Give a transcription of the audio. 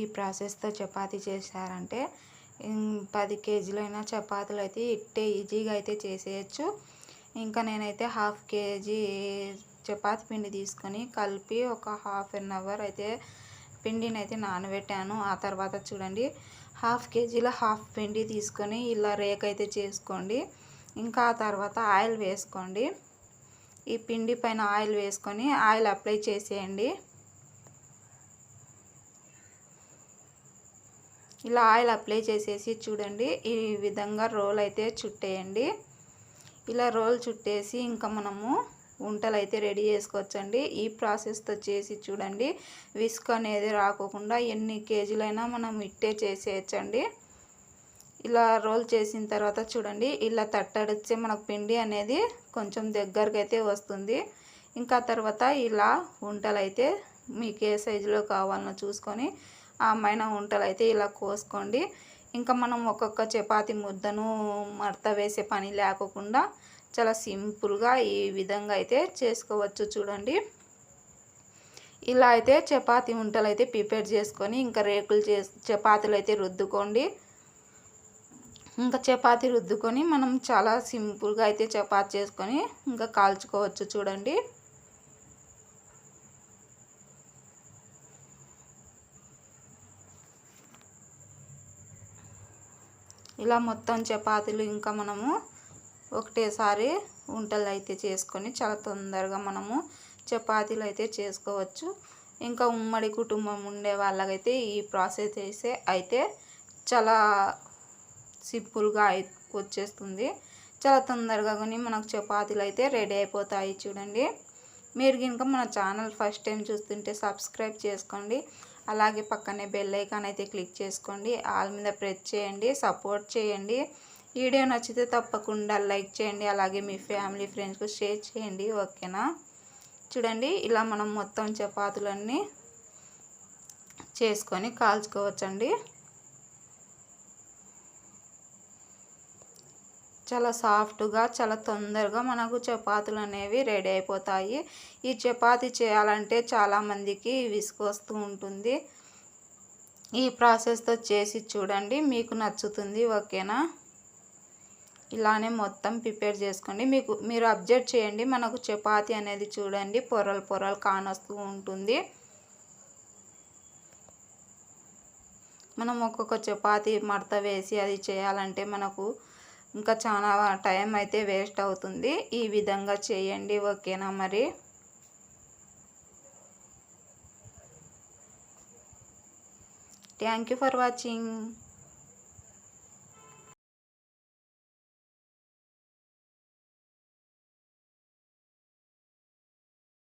ఈ ప్రాసెస్తో చపాతీ చేశారంటే పది కేజీలైన చపాతీలు అయితే ఇట్టే ఈజీగా అయితే చేసేయచ్చు. ఇంకా నేనైతే హాఫ్ కేజీ చపాతి పిండి తీసుకొని కలిపి ఒక హాఫ్ అన్ అవర్ అయితే పిండిని అయితే నానబెట్టాను. ఆ తర్వాత చూడండి హాఫ్ కేజీలో హాఫ్ పిండి తీసుకొని ఇలా రేక్ అయితే చేసుకోండి. ఇంకా ఆ తర్వాత ఆయిల్ వేసుకోండి. ఈ పిండి పైన ఆయిల్ వేసుకొని ఆయిల్ అప్లై చేసేయండి. ఇలా ఆయిల్ అప్లై చేసేసి చూడండి. ఈ విధంగా రోల్ అయితే చుట్టేయండి. ఇలా రోల్ చుట్టేసి ఇంకా మనము వంటలు అయితే రెడీ చేసుకోవచ్చండి. ఈ ప్రాసెస్తో చేసి చూడండి. విస్క్ అనేది రాకోకుండా ఎన్ని కేజీలైనా మనం ఇట్టే చేసేయచ్చండి. ఇలా రోల్ చేసిన తర్వాత చూడండి. ఇలా తట్టడిస్తే మనకు పిండి అనేది కొంచెం దగ్గరకైతే వస్తుంది. ఇంకా తర్వాత ఇలా వంటలు అయితే మీకు ఏ సైజులో కావాలనో చూసుకొని ఆ అమ్మాయిన ఉంటలు అయితే ఇలా కోసుకోండి. ఇంకా మనం ఒక్కొక్క చపాతి ముద్దను మడత వేసే పని లేకుండా చాలా సింపుల్గా ఈ విధంగా అయితే చేసుకోవచ్చు చూడండి. ఇలా అయితే చపాతీ ఉంటలు అయితే ప్రిపేర్ చేసుకొని ఇంకా రేకులు చే చపాతీలు అయితే రుద్దుకోండి. ఇంకా చపాతి రుద్దుకొని మనం చాలా సింపుల్గా అయితే చపాతి చేసుకొని ఇంకా కాల్చుకోవచ్చు చూడండి. ఇలా మొత్తం చపాతీలు ఇంకా మనము ఒకటేసారి వంటలు అయితే చేసుకొని చాలా తొందరగా మనము చపాతీలు అయితే చేసుకోవచ్చు. ఇంకా ఉమ్మడి కుటుంబం ఉండే వాళ్ళకైతే ఈ ప్రాసెస్ చేసే అయితే చాలా సింపుల్గా వచ్చేస్తుంది. చాలా తొందరగా కానీ మనకు చపాతీలు అయితే రెడీ అయిపోతాయి చూడండి. మీరు కనుక మన ఛానల్ ఫస్ట్ టైం చూస్తుంటే సబ్స్క్రైబ్ చేసుకోండి. అలాగే పక్కనే బెల్ ఐకాన్ అయితే క్లిక్ చేసుకోండి. ఆల్ మీద ప్రెస్ చేయండి. సపోర్ట్ చేయండి. వీడియో నచ్చితే తప్పకుండా లైక్ చేయండి. అలాగే మీ ఫ్యామిలీ ఫ్రెండ్స్కు షేర్ చేయండి. ఓకేనా చూడండి ఇలా మనం మొత్తం చపాతీలన్నీ చేసుకొని కాల్చుకోవచ్చండి. చాలా సాఫ్ట్గా చాలా తొందరగా మనకు చపాతీలు అనేవి రెడీ అయిపోతాయి. ఈ చపాతీ చేయాలంటే చాలామందికి విసుకొస్తూ ఉంటుంది. ఈ ప్రాసెస్తో చేసి చూడండి మీకు నచ్చుతుంది ఓకేనా? ఇలానే మొత్తం ప్రిపేర్ చేసుకోండి. మీకు మీరు అబ్జర్వ్ చేయండి మనకు చపాతీ అనేది చూడండి పొరలు పొరలు కానొస్తూ ఉంటుంది. మనం ఒక్కొక్క చపాతీ మడత వేసి అది చేయాలంటే మనకు ఇంకా చాలా టైం అయితే వేస్ట్ అవుతుంది. ఈ విధంగా చేయండి. ఓకేనా మరి? Thank you for watching.